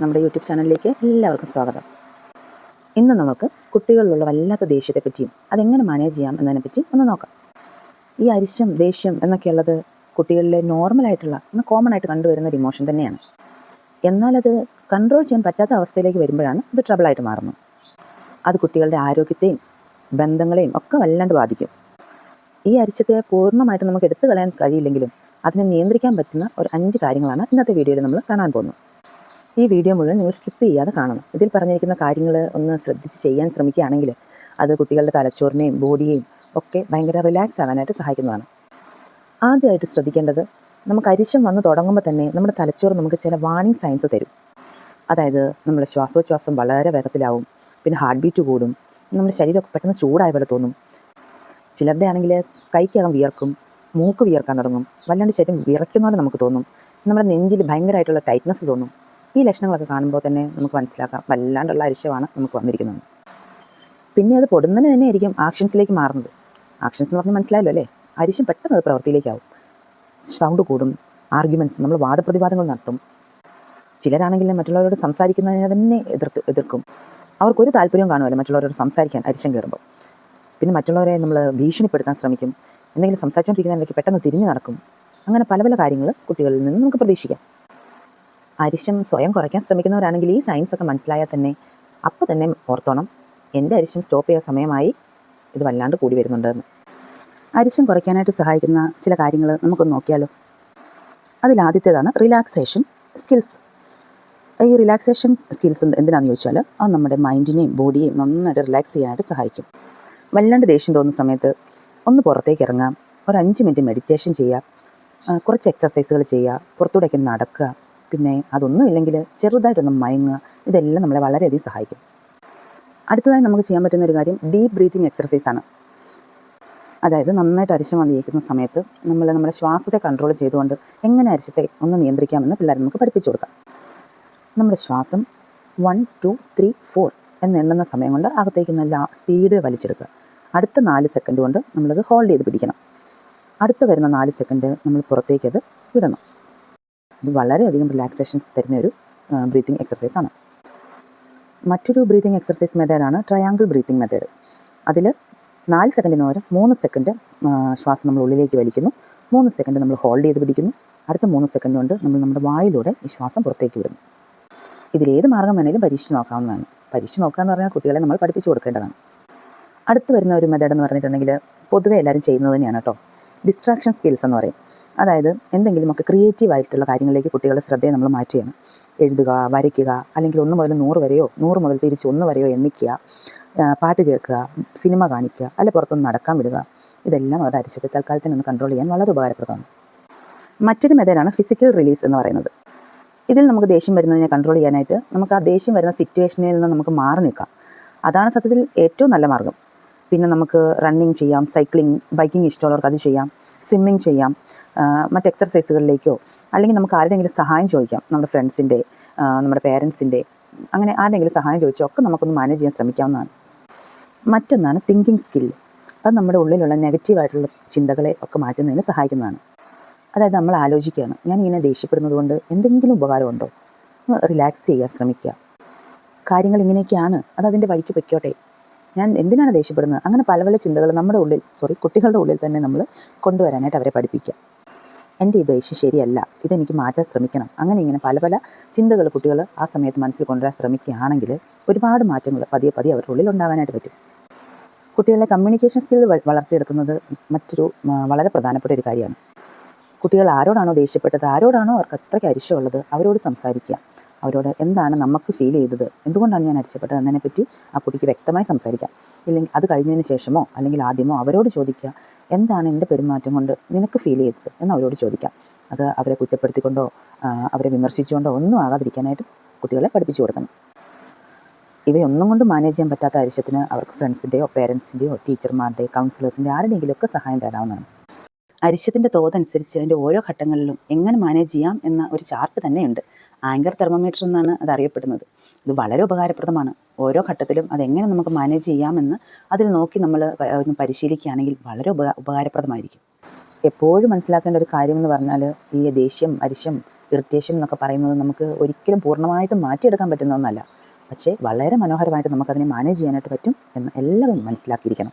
നമ്മുടെ യൂട്യൂബ് ചാനലിലേക്ക് എല്ലാവർക്കും സ്വാഗതം. ഇന്ന് നമുക്ക് കുട്ടികളിലുള്ള വല്ലാത്ത ദേഷ്യത്തെപ്പറ്റിയും അതെങ്ങനെ മാനേജ് ചെയ്യാം എന്നതിനെപ്പറ്റി ഒന്ന് നോക്കാം. ഈ അരിശം ദേഷ്യം എന്നൊക്കെയുള്ളത് കുട്ടികളിലെ നോർമലായിട്ടുള്ള ഒന്ന് കോമൺ ആയിട്ട് കണ്ടുവരുന്ന ഒരു ഇമോഷൻ തന്നെയാണ്. എന്നാലത് കൺട്രോൾ ചെയ്യാൻ പറ്റാത്ത അവസ്ഥയിലേക്ക് വരുമ്പോഴാണ് അത് ട്രബിളായിട്ട് മാറുന്നത്. അത് കുട്ടികളുടെ ആരോഗ്യത്തെയും ബന്ധങ്ങളെയും ഒക്കെ വല്ലാണ്ട് ബാധിക്കും. ഈ അരിശത്തെ പൂർണമായിട്ട് നമുക്ക് എടുത്തു കളയാൻ കഴിയില്ലെങ്കിലും അതിനെ നിയന്ത്രിക്കാൻ പറ്റുന്ന ഒരു അഞ്ച് കാര്യങ്ങളാണ് ഇന്നത്തെ വീഡിയോയിൽ നമ്മൾ കാണാൻ പോകുന്നത്. ഈ വീഡിയോ മുഴുവൻ നിങ്ങൾ സ്കിപ്പ് ചെയ്യാതെ കാണണം. ഇതിൽ പറഞ്ഞിരിക്കുന്ന കാര്യങ്ങൾ ഒന്ന് ശ്രദ്ധിച്ച് ചെയ്യാൻ ശ്രമിക്കുകയാണെങ്കിൽ അത് കുട്ടികളുടെ തലച്ചോറിനെയും ബോഡിയെയും ഒക്കെ ഭയങ്കര റിലാക്സ് ആകാനായിട്ട് സഹായിക്കുന്നതാണ്. ആദ്യമായിട്ട് ശ്രദ്ധിക്കേണ്ടത് നമുക്ക് അരിശം വന്ന് തുടങ്ങുമ്പോൾ തന്നെ നമ്മുടെ തലച്ചോറ് നമുക്ക് ചില വാണിംഗ് സയൻസ് തരും. അതായത് നമ്മുടെ ശ്വാസോച്ഛ്വാസം വളരെ വേഗത്തിലാവും പിന്നെ ഹാർട്ട് ബീറ്റ് കൂടും നമ്മുടെ ശരീരമൊക്കെ പെട്ടെന്ന് ചൂടായ പോലെ തോന്നും. ചിലരുടെ ആണെങ്കിൽ കൈക്കകം വിയർക്കും മൂക്ക് വിയർക്കാൻ തുടങ്ങും വല്ലാണ്ട് ശരീരം വിയർക്കുന്ന പോലെ നമുക്ക് തോന്നും. നമ്മുടെ നെഞ്ചിൽ ഭയങ്കരമായിട്ടുള്ള ടൈറ്റ്നസ് തോന്നും. ഈ ലക്ഷണങ്ങളൊക്കെ കാണുമ്പോൾ തന്നെ നമുക്ക് മനസ്സിലാക്കാം. വല്ലാണ്ടുള്ള അരിശമാണ് നമുക്ക് വന്നിരിക്കുന്നത്. പിന്നെ അത് പൊടുന്നതിന് തന്നെ ആയിരിക്കും ആക്ഷൻസിലേക്ക് മാറുന്നത്. ആക്ഷൻസ് എന്ന് പറഞ്ഞാൽ മനസ്സിലായല്ലോ അല്ലേ? അരിശം പെട്ടെന്ന് അത് പ്രവൃത്തിയിലേക്കാവും സൗണ്ട് കൂടും ആർഗ്യുമെന്റ്സ് നമ്മൾ വാദപ്രതിവാദങ്ങൾ നടത്തും. ചിലരാണെങ്കിൽ മറ്റുള്ളവരോട് സംസാരിക്കുന്നതിനെ തന്നെ എതിർത്ത് എതിർക്കും. അവർക്കൊരു താല്പര്യവും കാണുമല്ലോ മറ്റുള്ളവരോട് സംസാരിക്കാൻ അരിശം കയറുമ്പോൾ. പിന്നെ മറ്റുള്ളവരെ നമ്മൾ ഭീഷണിപ്പെടുത്താൻ ശ്രമിക്കും. എന്തെങ്കിലും സംസാരിച്ചുകൊണ്ടിരിക്കുന്നതിലേക്ക് പെട്ടെന്ന് തിരിഞ്ഞു നടക്കും. അങ്ങനെ പല പല കാര്യങ്ങൾ കുട്ടികളിൽ നിന്ന് നമുക്ക് പ്രതീക്ഷിക്കാം. അരിശം സ്വയം കുറയ്ക്കാൻ ശ്രമിക്കുന്നവരാണെങ്കിൽ ഈ സയൻസ് ഒക്കെ മനസ്സിലായാൽ തന്നെ അപ്പോൾ തന്നെ ഓർത്തോണം എന്റെ അരിശം സ്റ്റോപ്പ് ചെയ്യാൻ സമയമായി ഇത് വല്ലാണ്ട് കൂടി വരുന്നുണ്ടെന്ന്. അരിശം കുറയ്ക്കാനായിട്ട് സഹായിക്കുന്ന ചില കാര്യങ്ങൾ നമുക്കൊന്ന് നോക്കിയാലോ. അതിലാദ്യത്തേതാണ് റിലാക്സേഷൻ സ്കിൽസ് ഈ റിലാക്സേഷൻ സ്കിൽസ് എന്തിനാണെന്ന് ചോദിച്ചാൽ അത് നമ്മുടെ മൈൻഡിനെയും ബോഡിയെയും നന്നായിട്ട് റിലാക്സ് ചെയ്യാനായിട്ട് സഹായിക്കും. വല്ലാണ്ട് ദേഷ്യം തോന്നുന്ന സമയത്ത് ഒന്ന് പുറത്തേക്ക് ഇറങ്ങാം ഒരു അഞ്ച് മിനിറ്റ് മെഡിറ്റേഷൻ ചെയ്യുക കുറച്ച് എക്സസൈസുകൾ ചെയ്യുക പുറത്തൂടെയൊക്കെ നടക്കുക പിന്നെ അതൊന്നും ഇല്ലെങ്കിൽ ചെറുതായിട്ടൊന്ന് മയങ്ങുക. ഇതെല്ലാം നമ്മളെ വളരെയധികം സഹായിക്കും. അടുത്തതായി നമുക്ക് ചെയ്യാൻ പറ്റുന്ന ഒരു കാര്യം ഡീപ്പ് ബ്രീത്തിങ് എക്സർസൈസ് ആണ്. അതായത് നന്നായിട്ട് അരിശം വന്നിരിക്കുന്ന സമയത്ത് നമ്മൾ നമ്മുടെ ശ്വാസത്തെ കൺട്രോൾ ചെയ്തുകൊണ്ട് എങ്ങനെ അരിശത്തെ ഒന്ന് നിയന്ത്രിക്കാമെന്ന് പിള്ളേർ നമുക്ക് പഠിപ്പിച്ചു കൊടുക്കാം. നമ്മുടെ ശ്വാസം വൺ ടു ത്രീ ഫോർ എന്ന് എണ്ണുന്ന സമയം കൊണ്ട് അകത്തേക്ക് നല്ല സ്പീഡ് വലിച്ചെടുക്കുക. അടുത്ത നാല് സെക്കൻഡ് കൊണ്ട് നമ്മളത് ഹോൾഡ് ചെയ്ത് പിടിക്കണം. അടുത്ത വരുന്ന നാല് സെക്കൻഡ് നമ്മൾ പുറത്തേക്കത് വിടണം. ഇത് വളരെയധികം റിലാക്സേഷൻസ് തരുന്ന ഒരു ബ്രീത്തിങ് ആണ്. മറ്റൊരു ബ്രീത്തിങ് എക്സർസൈസ് മെത്തേഡാണ് ട്രയാങ്കിൾ ബ്രീത്തിങ് മെത്തേഡ് അതിൽ നാല് സെക്കൻഡിന് പകരം മൂന്ന് സെക്കൻഡ് ശ്വാസം നമ്മൾ ഉള്ളിലേക്ക് വലിക്കുന്നു. മൂന്ന് സെക്കൻഡ് നമ്മൾ ഹോൾഡ് ചെയ്ത് പിടിക്കുന്നു. അടുത്ത മൂന്ന് സെക്കൻഡ് കൊണ്ട് നമ്മൾ നമ്മുടെ വായിലൂടെ ഈ ശ്വാസം പുറത്തേക്ക് വിടുന്നു. ഇതിലേത് മാർഗം വേണേലും പരീക്ഷിച്ച് നോക്കാവുന്നതാണ്. പരീക്ഷിച്ച് നോക്കുക എന്ന് പറഞ്ഞാൽ കുട്ടികളെ നമ്മൾ പഠിപ്പിച്ചു കൊടുക്കേണ്ടതാണ്. അടുത്ത് വരുന്ന ഒരു മെത്തേഡ് എന്ന് പറഞ്ഞിട്ടുണ്ടെങ്കിൽ പൊതുവേ എല്ലാവരും ചെയ്യുന്നത് തന്നെയാണ് കേട്ടോ. ഡിസ്ട്രാക്ഷൻ സ്കിൽസ് എന്ന് പറയും. അതായത് എന്തെങ്കിലുമൊക്കെ ക്രിയേറ്റീവ് ആയിട്ടുള്ള കാര്യങ്ങളിലേക്ക് കുട്ടികളുടെ ശ്രദ്ധയെ നമ്മൾ മാറ്റിയാണ് എഴുതുക വരയ്ക്കുക അല്ലെങ്കിൽ ഒന്ന് മുതൽ നൂറ് വരെയോ നൂറ് മുതൽ തിരിച്ച് ഒന്ന് വരെയോ എണ്ണിക്കുക പാട്ട് കേൾക്കുക സിനിമ കാണിക്കുക അല്ലെ പുറത്തൊന്ന് നടക്കാൻ വിടുക. ഇതെല്ലാം അവരുടെ അരിശത്തെ തൽക്കാലത്തിന് ഒന്ന് കൺട്രോൾ ചെയ്യാൻ വളരെ ഉപകാരപ്രദമാണ്. മറ്റൊരു മെത്തേഡാണ് ഫിസിക്കൽ റിലീസ് എന്ന് പറയുന്നത്. ഇതിൽ നമുക്ക് ദേഷ്യം വരുന്നതിനെ കൺട്രോൾ ചെയ്യാനായിട്ട് നമുക്ക് ആ ദേഷ്യം വരുന്ന സിറ്റുവേഷനിൽ നിന്ന് നമുക്ക് മാറി നിൽക്കാം. അതാണ് സത്യത്തിൽ ഏറ്റവും നല്ല മാർഗം. പിന്നെ നമുക്ക് റണ്ണിങ് ചെയ്യാം സൈക്ലിംഗ് ബൈക്കിംഗ് ഇഷ്ടമുള്ളവർക്ക് അത് ചെയ്യാം സ്വിമ്മിങ് ചെയ്യാം മറ്റ് എക്സർസൈസുകളിലേക്കോ അല്ലെങ്കിൽ നമുക്ക് ആരുടെയെങ്കിലും സഹായം ചോദിക്കാം നമ്മുടെ ഫ്രണ്ട്സിന്റെ നമ്മുടെ പേരൻസിന്റെ അങ്ങനെ ആരുടെയെങ്കിലും സഹായം ചോദിച്ചോ ഒക്കെ നമുക്കൊന്ന് മാനേജ് ചെയ്യാൻ ശ്രമിക്കാവുന്നതാണ്. മറ്റൊന്നാണ് തിങ്കിങ് സ്കിൽ അത് നമ്മുടെ ഉള്ളിലുള്ള നെഗറ്റീവായിട്ടുള്ള ചിന്തകളെ ഒക്കെ മാറ്റുന്നതിന് സഹായിക്കുന്നതാണ്. അതായത് നമ്മൾ ആലോചിക്കുകയാണ് ഞാൻ ഇങ്ങനെ ദേഷ്യപ്പെടുന്നത് കൊണ്ട് എന്തെങ്കിലും ഉപകാരമുണ്ടോ റിലാക്സ് ചെയ്യാൻ ശ്രമിക്കുക. കാര്യങ്ങൾ ഇങ്ങനെയൊക്കെയാണ് അത് അതിന്റെ വഴിക്ക് പൊയ്ക്കോട്ടെ. ഞാൻ എന്തിനാണ് ദേഷ്യപ്പെടുന്നത്? അങ്ങനെ പല പല ചിന്തകൾ നമ്മുടെ ഉള്ളിൽ സോറി കുട്ടികളുടെ ഉള്ളിൽ തന്നെ നമ്മൾ കൊണ്ടുവരാനായിട്ട് അവരെ പഠിപ്പിക്കുക. എന്റെ ഈ ദേഷ്യം ശരിയല്ല. ഇതെനിക്ക് മാറ്റാൻ ശ്രമിക്കണം. അങ്ങനെ ഇങ്ങനെ പല പല ചിന്തകൾ കുട്ടികൾ ആ സമയത്ത് മനസ്സിൽ കൊണ്ടുവരാൻ ശ്രമിക്കുകയാണെങ്കിൽ ഒരുപാട് മാറ്റങ്ങൾ പതിയെ പതിയെ അവരുടെ ഉള്ളിൽ ഉണ്ടാകാനായിട്ട് പറ്റും. കുട്ടികളുടെ കമ്മ്യൂണിക്കേഷൻ സ്കിൽ വളർത്തിയെടുക്കുന്നത് മറ്റൊരു വളരെ പ്രധാനപ്പെട്ട ഒരു കാര്യമാണ്. കുട്ടികൾ ആരോടാണോ ദേഷ്യപ്പെട്ടത് ആരോടാണോ അവർക്ക് അത്രയ്ക്ക് അരിശമുള്ളത് അവരോട് സംസാരിക്കുക. അവരോട് എന്താണ് നമുക്ക് ഫീൽ ചെയ്തത്? എന്തുകൊണ്ടാണ് ഞാൻ അരിച്ചപ്പെട്ടത്? എന്നതിനെപ്പറ്റി ആ കുട്ടിക്ക് വ്യക്തമായി സംസാരിക്കാം. ഇല്ലെങ്കിൽ അത് കഴിഞ്ഞതിന് ശേഷമോ അല്ലെങ്കിൽ ആദ്യമോ അവരോട് ചോദിക്കുക എന്താണ് എന്റെ പെരുമാറ്റം കൊണ്ട് നിനക്ക് ഫീൽ ചെയ്തത്? എന്ന് അവരോട് ചോദിക്കാം. അത് അവരെ കുറ്റപ്പെടുത്തിക്കൊണ്ടോ അവരെ വിമർശിച്ചുകൊണ്ടോ ഒന്നും ആകാതിരിക്കാനായിട്ട് കുട്ടികളെ പഠിപ്പിച്ചു കൊടുക്കണം. ഇവയൊന്നും കൊണ്ട് മാനേജ് ചെയ്യാൻ പറ്റാത്ത അരിശത്തിന് അവർക്ക് ഫ്രണ്ട്സിന്റെയോ പേരൻസിന്റെയോ ടീച്ചർമാരുടെയോ കൗൺസിലേഴ്സിന്റെ ആരുടെയെങ്കിലും ഒക്കെ സഹായം തേടാവുന്നതാണ്. അരിശത്തിന്റെ തോതനുസരിച്ച് അതിന്റെ ഓരോ ഘട്ടങ്ങളിലും എങ്ങനെ മാനേജ് ചെയ്യാം എന്ന ഒരു ചാർട്ട് തന്നെയുണ്ട്. ആങ്കർ തെർമോമീറ്റർ എന്നാണ് അത് അറിയപ്പെടുന്നത്. ഇത് വളരെ ഉപകാരപ്രദമാണ്. ഓരോ ഘട്ടത്തിലും അതെങ്ങനെ നമുക്ക് മാനേജ് ചെയ്യാമെന്ന് അതിൽ നോക്കി നമ്മൾ ഒന്ന് പരിശീലിക്കുകയാണെങ്കിൽ വളരെ ഉപ ഉപകാരപ്രദമായിരിക്കും. എപ്പോഴും മനസ്സിലാക്കേണ്ട ഒരു കാര്യം എന്ന് പറഞ്ഞാൽ ഈ ദേഷ്യം അരിശം ഇറിറ്റേഷൻ എന്നൊക്കെ പറയുന്നത് നമുക്ക് ഒരിക്കലും പൂർണമായിട്ടും മാറ്റിയെടുക്കാൻ പറ്റുന്ന ഒന്നല്ല. പക്ഷേ വളരെ മനോഹരമായിട്ട് നമുക്കതിനെ മാനേജ് ചെയ്യാനായിട്ട് പറ്റും എന്ന് എല്ലാവരും മനസ്സിലാക്കിയിരിക്കണം.